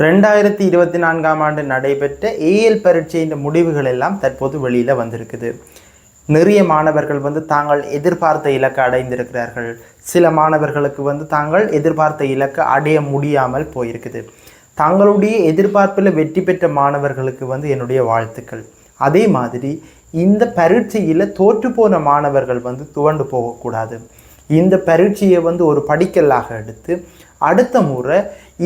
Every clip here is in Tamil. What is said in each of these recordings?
ரெண்டாயிரத்தி இருபத்தி நான்காம் ஆண்டு நடைபெற்ற ஏஎல் பரீட்சையின் முடிவுகள் எல்லாம் தற்போது வெளியில் வந்திருக்குது. நிறைய மாணவர்கள் வந்து தாங்கள் எதிர்பார்த்த இலக்கை அடைந்திருக்கிறார்கள். சில மாணவர்களுக்கு வந்து தாங்கள் எதிர்பார்த்த இலக்கை அடைய முடியாமல் போயிருக்குது. தங்களுடைய எதிர்பார்ப்பில் வெற்றி பெற்ற மாணவர்களுக்கு வந்து என்னுடைய வாழ்த்துக்கள். அதே மாதிரி இந்த பரீட்சையில் தோற்று போன மாணவர்கள் வந்து துவண்டு போகக்கூடாது. இந்த பரீட்சையை வந்து ஒரு படிக்கல்லாக எடுத்து அடுத்த முறை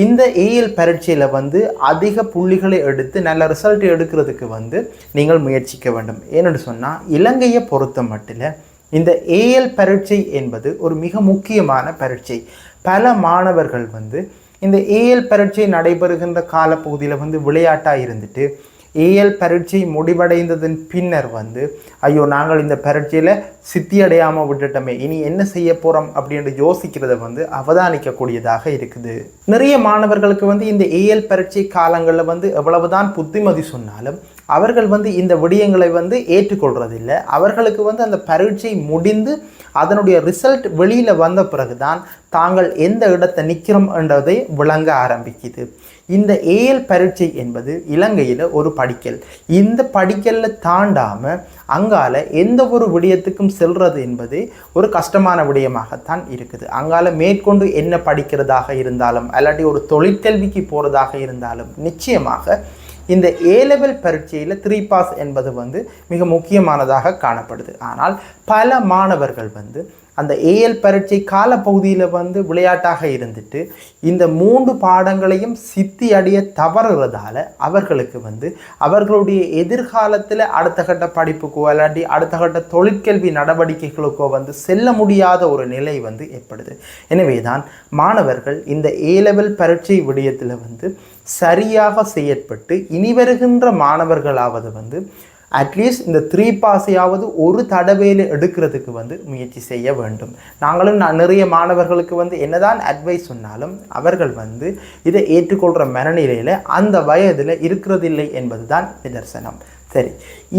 இந்த ஏஎல் பரீட்சையில் வந்து அதிக புள்ளிகளை எடுத்து நல்ல ரிசல்ட் எடுக்கிறதுக்கு வந்து நீங்கள் முயற்சிக்க வேண்டும். ஏன்னு சொன்னால் இலங்கையை பொறுத்த மட்டில் இந்த ஏஎல் பரீட்சை என்பது ஒரு மிக முக்கியமான பரீட்சை. பல மாணவர்கள் வந்து இந்த ஏஎல் பரீட்சை நடைபெறுகின்ற காலப்பகுதியில் வந்து விளையாட்டாக இருந்துட்டு ஏஎல் பரீட்சை முடிவடைந்ததன் பின்னர் வந்து ஐயோ நாங்கள் இந்த பரீட்சையில் சித்தி அடையாமல் விட்டுட்டோமே இனி என்ன செய்ய போகிறோம் அப்படின்னு யோசிக்கிறத வந்து அவதானிக்கக்கூடியதாக இருக்குது. நிறைய மாணவர்களுக்கு வந்து இந்த ஏஎல் பரீட்சை காலங்களில் வந்து எவ்வளவுதான் புத்திமதி சொன்னாலும் அவர்கள் வந்து இந்த விடயங்களை வந்து ஏற்றுக்கொள்றதில்லை. அவர்களுக்கு வந்து அந்த பரீட்சை முடிந்து அதனுடைய ரிசல்ட் வெளியில் வந்த பிறகுதான் தாங்கள் எந்த இடத்தை நிற்கிறோம் என்றதை விளங்க ஆரம்பிக்குது. இந்த ஏஎல் பரீட்சை என்பது இலங்கையில் ஒரு படிக்கல். இந்த படிக்கல்ல தாண்டாமல் அங்கால எந்த ஒரு விடயத்துக்கும் செல்றது என்பது ஒரு கஷ்டமான விடயமாகத்தான் இருக்குது. அங்கால மேற்கொண்டு என்ன படிக்கிறதாக இருந்தாலும் அல்லாட்டி ஒரு தொழிற்கல்விக்கு போகிறதாக இருந்தாலும் நிச்சயமாக இந்த ஏ லெவல் பரீட்சையில் த்ரீ பாஸ் என்பது வந்து மிக முக்கியமானதாக காணப்படுது. ஆனால் பல மாணவர்கள் வந்து அந்த ஏஎல் பரீட்சை காலப்பகுதியில் வந்து விளையாட்டாக இருந்துட்டு இந்த மூன்று பாடங்களையும் சித்தி அடைய தவறுறதால அவர்களுக்கு வந்து அவர்களுடைய எதிர்காலத்தில் அடுத்த கட்ட படிப்புக்கோ இல்லாட்டி அடுத்த கட்ட தொழிற்கல்வி நடவடிக்கைகளுக்கோ வந்து செல்ல முடியாத ஒரு நிலை வந்து ஏற்படுது. எனவே தான் மாணவர்கள் இந்த ஏ லெவல் பரீட்சை விடயத்தில் வந்து சரியாக செயற்பட்டு இனி வருகின்ற மாணவர்களாவது வந்து அட்லீஸ்ட் இந்த த்ரீ பாஸையாவது ஒரு தடவையில் எடுக்கிறதுக்கு வந்து முயற்சி செய்ய வேண்டும். நாங்களும் நான் நிறைய மாணவர்களுக்கு வந்து என்னதான் அட்வைஸ் சொன்னாலும் அவர்கள் வந்து இதை ஏற்றுக்கொள்கிற மனநிலையில் அந்த வயதில் இருக்கிறதில்லை என்பது தான் நிதர்சனம். சரி.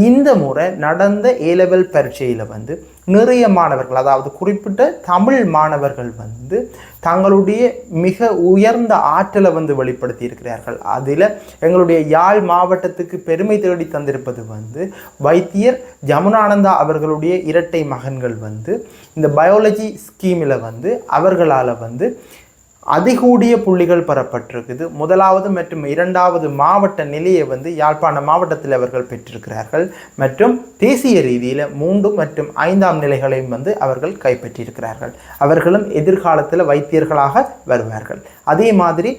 இந்த முறை நடந்த ஏ லெவல் பரீட்சையில் வந்து நிறைய மாணவர்கள் அதாவது குறிப்பிட்ட தமிழ் மாணவர்கள் வந்து தங்களுடைய மிக உயர்ந்த ஆற்றலை வந்து வெளிப்படுத்தி இருக்கிறார்கள். அதில் எங்களுடைய யாழ் மாவட்டத்துக்கு பெருமை தேடி தந்திருப்பது வந்து வைத்தியர் ஜமுனானந்தா அவர்களுடைய இரட்டை மகன்கள் வந்து இந்த பயாலஜி ஸ்கீமில் வந்து அவர்களால் வந்து அதிகூடிய புள்ளிகள் பெறப்பட்டிருக்குது. முதலாவது மற்றும் இரண்டாவது மாவட்ட நிலையை வந்து யாழ்ப்பாண மாவட்டத்தில் அவர்கள் பெற்றிருக்கிறார்கள். மற்றும் தேசிய ரீதியில் மூன்று மற்றும் ஐந்தாம் நிலைகளையும் வந்து அவர்கள் கைப்பற்றியிருக்கிறார்கள். அவர்களும் எதிர்காலத்தில் வைத்தியர்களாக வருவார்கள். அதே மாதிரி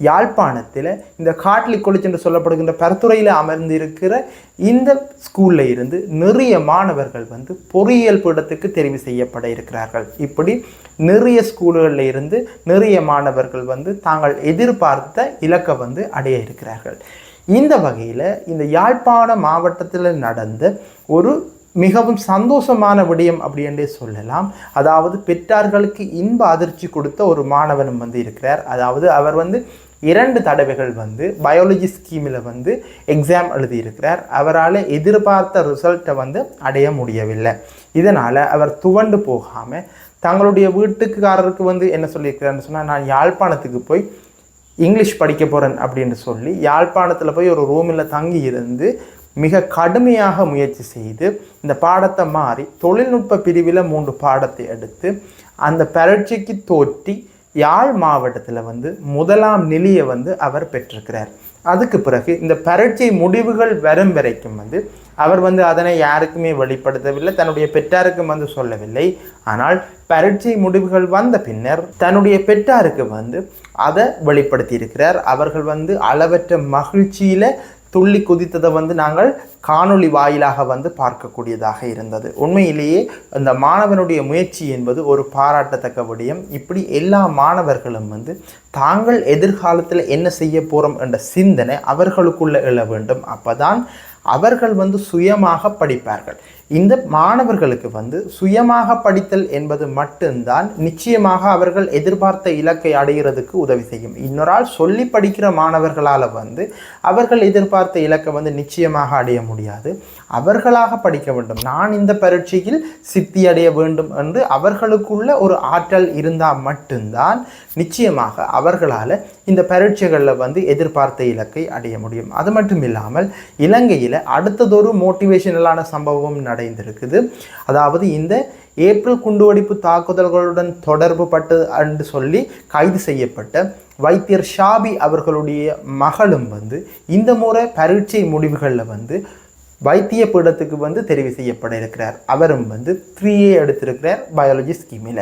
யாழ்ப்பாணத்தில் இந்த காட்லி கொலிச் என்று சொல்லப்படுகின்ற பரத்துறையில் அமர்ந்திருக்கிற இந்த ஸ்கூலில் இருந்து நிறைய மாணவர்கள் வந்து பொறியியல் பீடத்துக்கு தெரிவு செய்யப்பட இருக்கிறார்கள். இப்படி நிறைய ஸ்கூல்களில் இருந்து நிறைய மாணவர்கள் வந்து தாங்கள் எதிர்பார்த்த இலக்கை வந்து அடைய இருக்கிறார்கள். இந்த வகையில் இந்த யாழ்ப்பாண மாவட்டத்தில் நடந்த ஒரு மிகவும் சந்தோஷமான விடயம் அப்படின்றே சொல்லலாம். அதாவது பெற்றார்களுக்கு இன்ப அதிர்ச்சி கொடுத்த ஒரு மாணவனும் வந்து இருக்கிறார். அதாவது அவர் வந்து இரண்டு தடவைகள் வந்து பயாலஜி ஸ்கீமில் வந்து எக்ஸாம் எழுதியிருக்கிறார். அவரால் எதிர்பார்த்த ரிசல்ட்டை வந்து அடைய முடியவில்லை. இதனால் அவர் துவண்டு போகாமல் தங்களுடைய வீட்டுக்காரருக்கு வந்து என்ன சொல்லியிருக்கிறாருன்னு சொன்னால் நான் யாழ்ப்பாணத்துக்கு போய் இங்கிலீஷ் படிக்க போகிறேன் அப்படின்னு சொல்லி யாழ்ப்பாணத்தில் போய் ஒரு ரூமில் தங்கி இருந்து மிக கடுமையாக முயற்சி செய்து இந்த பாடத்தை மாறி தொழில்நுட்ப பிரிவில் மூன்று பாடத்தை எடுத்து அந்த பரட்சிக்கு தோற்றி யாழ் மாவட்டத்தில் வந்து முதலாம் நிலையை வந்து அவர் பெற்றிருக்கிறார். அதுக்கு பிறகு இந்த பரீட்சை முடிவுகள் வரும் வரைக்கும் வந்து அவர் வந்து அதனை யாருக்குமே வெளிப்படுத்தவில்லை தன்னுடைய பெற்றாருக்கும் வந்து சொல்லவில்லை. ஆனால் பரீட்சை முடிவுகள் வந்த பின்னர் தன்னுடைய பெற்றாருக்கு வந்து அதை வெளிப்படுத்தியிருக்கிறார். அவர்கள் வந்து அளவற்ற மகிழ்ச்சியில் துள்ளி குதித்ததை வந்து நாங்கள் காணொளி வாயிலாக வந்து பார்க்கக்கூடியதாக இருந்தது. உண்மையிலேயே அந்த மாணவனுடைய முயற்சி என்பது ஒரு பாராட்டத்தக்க விடயம். இப்படி எல்லா மாணவர்களும் வந்து தாங்கள் எதிர்காலத்தில் என்ன செய்ய போகிறோம் என்ற சிந்தனை அவர்களுக்குள்ள எழ வேண்டும். அப்போதான் அவர்கள் வந்து சுயமாக படிப்பார்கள். இந்த மாணவர்களுக்கு வந்து சுயமாக படித்தல் என்பது மட்டும்தான் நிச்சயமாக அவர்கள் எதிர்பார்த்த இலக்கை அடைகிறதுக்கு உதவி செய்யும். இன்னொரு சொல்லி படிக்கிற மாணவர்களால் வந்து அவர்கள் எதிர்பார்த்த இலக்கை வந்து நிச்சயமாக அடைய முடியாது. அவர்களாக படிக்க வேண்டும். நான் இந்த பரீட்சையில் சித்தி அடைய வேண்டும் என்று அவர்களுக்குள்ள ஒரு ஆற்றல் இருந்தால் மட்டும்தான் நிச்சயமாக அவர்களால் இந்த பரீட்சைகளில் வந்து எதிர்பார்த்த இலக்கை அடைய முடியும். அது மட்டும் இல்லாமல் இலங்கையில் அடுத்ததொரு மோட்டிவேஷனலான சம்பவம் நடந்திருக்குது. அதாவது இந்த ஏப்ரல் குண்டுவெடிப்பு தாக்குதல்களுடன் தொடர்பு பட்டு என்று சொல்லி கைது செய்யப்பட்ட வைத்தியர் ஷாபி அவர்களுடைய மகளும் வந்து இந்த முறை பரீட்சை முடிவுகளில் வந்து வைத்திய பீடத்துக்கு வந்து தெரிவு செய்யப்பட இருக்கிறார். அவரும் வந்து த்ரீ ஏ எடுத்திருக்கிறார் பயாலஜி ஸ்கீமில்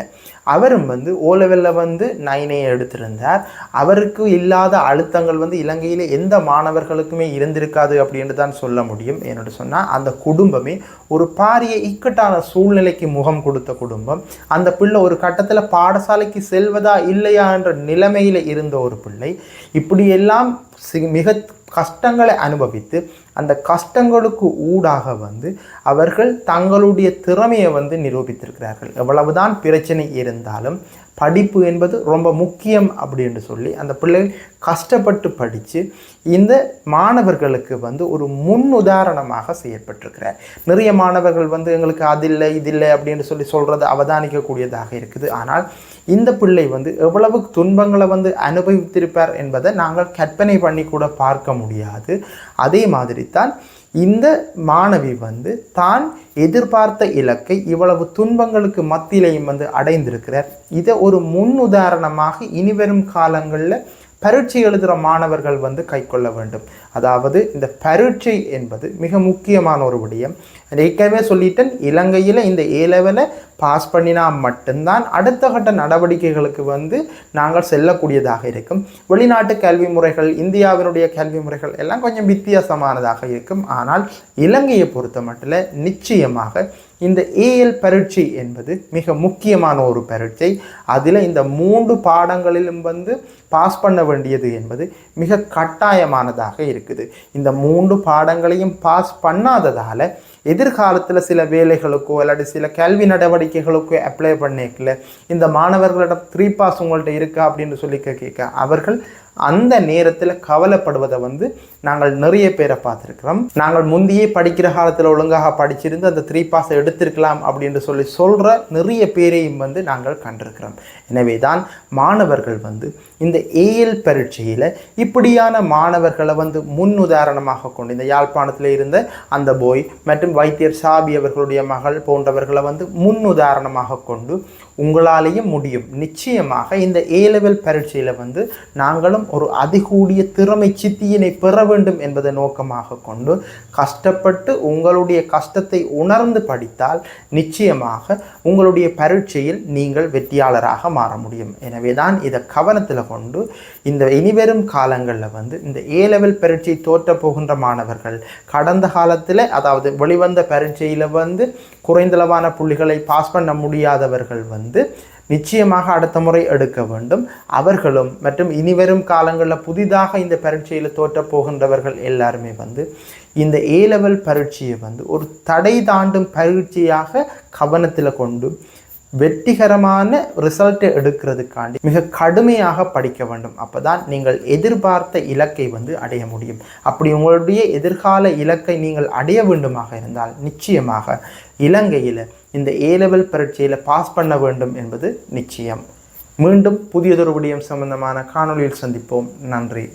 அவரும் வந்து ஓ லெவலில் வந்து நைன் ஏ எடுத்திருந்தார். அவருக்கு இல்லாத அழுத்தங்கள் வந்து இலங்கையில் எந்த மாணவர்களுக்குமே இருந்திருக்காது அப்படின்னு தான் சொல்ல முடியும் என்னோட சொன்னால் அந்த குடும்பமே ஒரு பாரிய இக்கட்டான சூழ்நிலைக்கு முகம் கொடுத்த குடும்பம். அந்த பிள்ளை ஒரு கட்டத்தில் பாடசாலைக்கு செல்வதா இல்லையா என்ற நிலைமையில் இருந்த ஒரு பிள்ளை. இப்படியெல்லாம் மிக கஷ்டங்களை அனுபவித்து அந்த கஷ்டங்களுக்கு ஊடாக வந்து அவர்கள் தங்களுடைய திறமையை வந்து நிரூபித்திருக்கிறார்கள். எவ்வளவுதான் பிரச்சனை இருந்தாலும் படிப்பு என்பது ரொம்ப முக்கியம் அப்படின்னு சொல்லி அந்த பிள்ளைகள் கஷ்டப்பட்டு படித்து இந்த மாணவர்களுக்கு வந்து ஒரு முன் உதாரணமாக செயற்பட்டிருக்கிறார். நிறைய மாணவர்கள் வந்து எங்களுக்கு அது இல்லை இது இல்லை அப்படின்னு சொல்லி சொல்கிறது அவதானிக்கக்கூடியதாக இருக்குது. ஆனால் இந்த பிள்ளை வந்து எவ்வளவு துன்பங்களை வந்து அனுபவித்திருப்பார் என்பதை நாங்கள் கற்பனை பண்ணி கூட பார்க்க முடியாது. அதே மாதிரி தான் இந்த மாணவி வந்து தான் எதிர்பார்த்த இலக்கை இவ்வளவு துன்பங்களுக்கு மத்தியிலையும் வந்து அடைந்திருக்கிறார். இதை ஒரு முன் உதாரணமாக இனிவரும் காலங்களில் பரீட்சை எழுதுகிற மாணவர்கள் வந்து கைக்கொள்ள வேண்டும். அதாவது இந்த பரீட்சை என்பது மிக முக்கியமான ஒரு விடயம். ஏற்கனவே சொல்லிட்டேன் இலங்கையில் இந்த ஏ லெவலை பாஸ் பண்ணினா மட்டும்தான் அடுத்த கட்ட நடவடிக்கைகளுக்கு வந்து நாங்கள் செல்லக்கூடியதாக இருக்கும். வெளிநாட்டு கல்வி முறைகள் இந்தியாவினுடைய கல்வி முறைகள் எல்லாம் கொஞ்சம் வித்தியாசமானதாக இருக்கும். ஆனால் இலங்கையை பொறுத்த மட்டும் நிச்சயமாக இந்த ஏஎல் பரீட்சை என்பது மிக முக்கியமான ஒரு பரீட்சை. அதில் இந்த மூன்று பாடங்களிலும் வந்து பாஸ் பண்ண வேண்டியது என்பது மிக கட்டாயமானதாக இருக்குது. இந்த மூன்று பாடங்களையும் பாஸ் பண்ணாததால் எதிர்காலத்தில் சில வேலைகளுக்கோ இல்லாட்டி சில கல்வி நடவடிக்கைகளுக்கோ அப்ளை பண்ணிக்கல இந்த மாணவர்களிடம் த்ரீ பாஸ் உங்கள்கிட்ட இருக்கா அப்படின்னு சொல்லி கேட்க அவர்கள் அந்த நேரத்தில் கவலைப்படுவதை வந்து நாங்கள் நிறைய பேரை பார்த்துருக்கிறோம். நாங்கள் முந்தையே படிக்கிற காலத்தில் ஒழுங்காக படிச்சிருந்து அந்த த்ரீ பாஸை எடுத்திருக்கலாம் அப்படின்னு சொல்லி சொல்கிற நிறைய பேரையும் வந்து நாங்கள் கண்டிருக்கிறோம். எனவே தான் மாணவர்கள் வந்து இந்த ஏஎல் பரீட்சையில் இப்படியான மாணவர்களை வந்து முன் உதாரணமாக கொண்டு இந்த யாழ்ப்பாணத்தில் இருந்த அந்த போய் மற்றும் வைத்தியர் சாபி அவர்களுடைய மகள் போன்றவர்களை வந்து முன் உதாரணமாக கொண்டு உங்களாலேயும் முடியும். நிச்சயமாக இந்த ஏ லெவல் பரீட்சையில் வந்து நாங்களும் ஒரு அதிகூடிய திறமை சித்தியினை பெற வேண்டும் என்பதை நோக்கமாக கொண்டு கஷ்டப்பட்டு உங்களுடைய கஷ்டத்தை உணர்ந்து படித்தால் நிச்சயமாக உங்களுடைய பரீட்சையில் நீங்கள் வெற்றியாளராக மாற முடியும். எனவே தான் இதை கவனத்தில் கொண்டு இந்த இனிவரும் காலங்களில் வந்து இந்த ஏ லெவல் பரீட்சை தோற்ற போகின்ற மாணவர்கள் கடந்த காலத்தில் அதாவது வெளிவந்த பரீட்சையில் வந்து குறைந்தளவான புள்ளிகளை பாஸ் பண்ண முடியாதவர்கள் வந்து வந்து நிச்சயமாக அடுத்த முறை எடுக்க வேண்டும். அவர்களும் மற்றும் இனிவரும் காலங்களில் புதிதாக இந்த பரீட்சையில் தோற்றப் போகின்றவர்கள் எல்லாருமே வந்து இந்த ஏ லெவல் பரீட்சையை வந்து ஒரு தடை தாண்டும் பரீட்சையாக கவனத்தில் கொண்டு வெற்றிகரமான ரிசல்ட்டை எடுக்கிறதுக்காண்டி மிக கடுமையாக படிக்க வேண்டும். அப்போதான் நீங்கள் எதிர்பார்த்த இலக்கை வந்து அடைய முடியும். அப்படி உங்களுடைய எதிர்கால இலக்கை நீங்கள் அடைய வேண்டுமாக இருந்தால் நிச்சயமாக இலங்கையில் இந்த ஏ லெவல் பரீட்சையில் பாஸ் பண்ண வேண்டும் என்பது நிச்சயம். மீண்டும் புதியதொரு விடயம் சம்பந்தமான காணொளியில் சந்திப்போம். நன்றி.